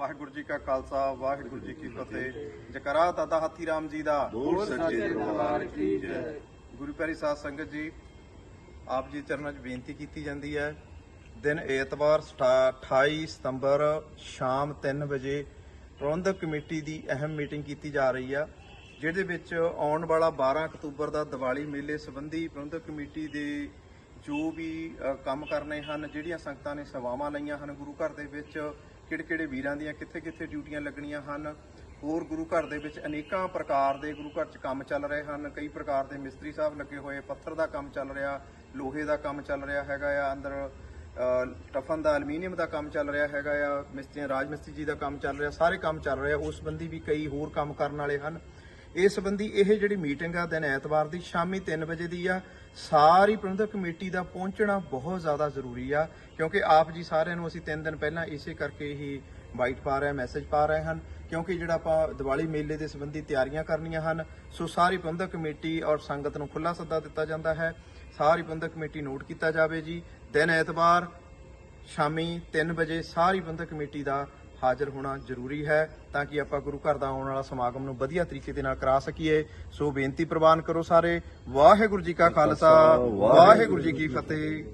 ਵਾਹਿਗੁਰੂ ਜੀ ਕਾ ਖਾਲਸਾ ਵਾਹਿਗੁਰੂ ਜੀ ਕੀ ਫਤਿਹ। ਜਕਰਾ ਦਾਦਾ ਹਾਥੀ ਰਾਮ ਜੀ ਦਾ। ਬੋਲ ਸੱਚੇ ਦਰਬਾਰ ਕੀ ਜੈ। ਗੁਰੂ ਪਿਆਰੀ ਸਾਧ ਸੰਗਤ ਜੀ ਆਪ ਜੀ ਚਰਨਾਂ 'ਚ ਬੇਨਤੀ ਕੀਤੀ ਜਾਂਦੀ ਹੈ। ਦਿਨ ਐਤਵਾਰ ਸਟਾ- 28 ਸਤੰਬਰ ਸ਼ਾਮ 3 ਵਜੇ ਪ੍ਰਬੰਧਕ ਕਮੇਟੀ ਦੀ ਅਹਿਮ ਮੀਟਿੰਗ ਕੀਤੀ ਜਾ ਰਹੀ ਆ ਜਿਹਦੇ ਵਿੱਚ ਆਉਣ ਵਾਲਾ 12 ਅਕਤੂਬਰ ਦਾ ਦੀਵਾਲੀ ਮੇਲੇ ਸੰਬੰਧੀ ਪ੍ਰਬੰਧਕ ਕਮੇਟੀ ਦੇ ਜੋ ਵੀ ਕੰਮ ਕਰਨੇ ਹਨ, ਜਿਹੜੀਆਂ ਸੰਗਤਾਂ ਨੇ ਸੇਵਾਵਾਂ ਲਈਆਂ ਹਨ ਗੁਰੂ ਘਰ ਦੇ ਵਿੱਚ ਕਿਹੜੇ ਕਿਹੜੇ ਵੀਰਾਂ ਦੀਆਂ ਕਿੱਥੇ ਕਿੱਥੇ ਡਿਊਟੀਆਂ ਲੱਗਣੀਆਂ ਹਨ, ਹੋਰ ਗੁਰੂ ਘਰ ਦੇ ਵਿੱਚ ਅਨੇਕਾਂ ਪ੍ਰਕਾਰ ਦੇ ਗੁਰੂ ਘਰ 'ਚ ਕੰਮ ਚੱਲ ਰਹੇ ਹਨ, ਕਈ ਪ੍ਰਕਾਰ ਦੇ ਮਿਸਤਰੀ ਸਾਹਿਬ ਲੱਗੇ ਹੋਏ, ਪੱਥਰ ਦਾ ਕੰਮ ਚੱਲ ਰਿਹਾ, ਲੋਹੇ ਦਾ ਕੰਮ ਚੱਲ ਰਿਹਾ ਹੈਗਾ ਆ, ਅੰਦਰ ਟਫਨ ਦਾ, ਐਲੂਮੀਨੀਅਮ ਦਾ ਕੰਮ ਚੱਲ ਰਿਹਾ ਹੈਗਾ ਆ ਮਿਸਤਰੀ ਰਾਜ ਮਿਸਤਰੀ ਜੀ ਦਾ ਕੰਮ ਚੱਲ ਰਿਹਾ, ਸਾਰੇ ਕੰਮ ਚੱਲ ਰਿਹਾ ਉਸ ਸੰਬੰਧੀ ਵੀ ਕਈ ਹੋਰ ਕੰਮ ਕਰਨ ਵਾਲੇ ਹਨ। ਇਸ ਸੰਬੰਧੀ ਇਹ ਜਿਹੜੀ ਮੀਟਿੰਗ ਆ ਦਿਨ ਐਤਵਾਰ ਦੀ ਸ਼ਾਮੀ 3 ਵਜੇ ਦੀ ਆ, ਸਾਰੀ ਪ੍ਰਬੰਧਕ ਕਮੇਟੀ ਦਾ ਪਹੁੰਚਣਾ ਬਹੁਤ ਜ਼ਿਆਦਾ ਜ਼ਰੂਰੀ ਆ, ਕਿਉਂਕਿ ਆਪ ਜੀ ਸਾਰਿਆਂ ਨੂੰ ਅਸੀਂ 3 ਦਿਨ ਪਹਿਲਾਂ ਇਸੇ ਕਰਕੇ ਹੀ ਵਾਈਟ ਪਾ ਰਹੇ ਮੈਸੇਜ ਪਾ ਰਹੇ ਹਨ, ਕਿਉਂਕਿ ਜਿਹੜਾ ਆਪਾਂ ਦੀਵਾਲੀ ਮੇਲੇ ਦੇ ਸੰਬੰਧੀ ਤਿਆਰੀਆਂ ਕਰਨੀਆਂ ਹਨ, ਸੋ ਸਾਰੀ ਪ੍ਰਬੰਧਕ ਕਮੇਟੀ ਔਰ ਸੰਗਤ ਨੂੰ ਖੁੱਲਾ ਸੱਦਾ ਦਿੱਤਾ ਜਾਂਦਾ ਹੈ। ਸਾਰੀ ਪ੍ਰਬੰਧਕ ਕਮੇਟੀ ਨੋਟ ਕੀਤਾ ਜਾਵੇ ਜੀ, ਦਿਨ ਐਤਵਾਰ ਸ਼ਾਮੀ 3 ਵਜੇ ਸਾਰੀ ਪ੍ਰਬੰਧਕ ਕਮੇਟੀ ਦਾ ਹਾਜ਼ਰ ਹੋਣਾ ਜ਼ਰੂਰੀ ਹੈ ਤਾਂ ਕਿ ਆਪਾਂ ਗੁਰੂ ਘਰ ਦਾ ਆਉਣ ਵਾਲਾ ਸਮਾਗਮ ਨੂੰ ਵਧੀਆ ਤਰੀਕੇ ਦੇ ਨਾਲ ਕਰਾ ਸਕੀਏ। ਸੋ ਬੇਨਤੀ ਪ੍ਰਵਾਨ ਕਰੋ ਸਾਰੇ। ਵਾਹਿਗੁਰੂ ਜੀ ਕਾ ਖਾਲਸਾ ਵਾਹਿਗੁਰੂ ਜੀ ਕੀ ਫਤਿਹ।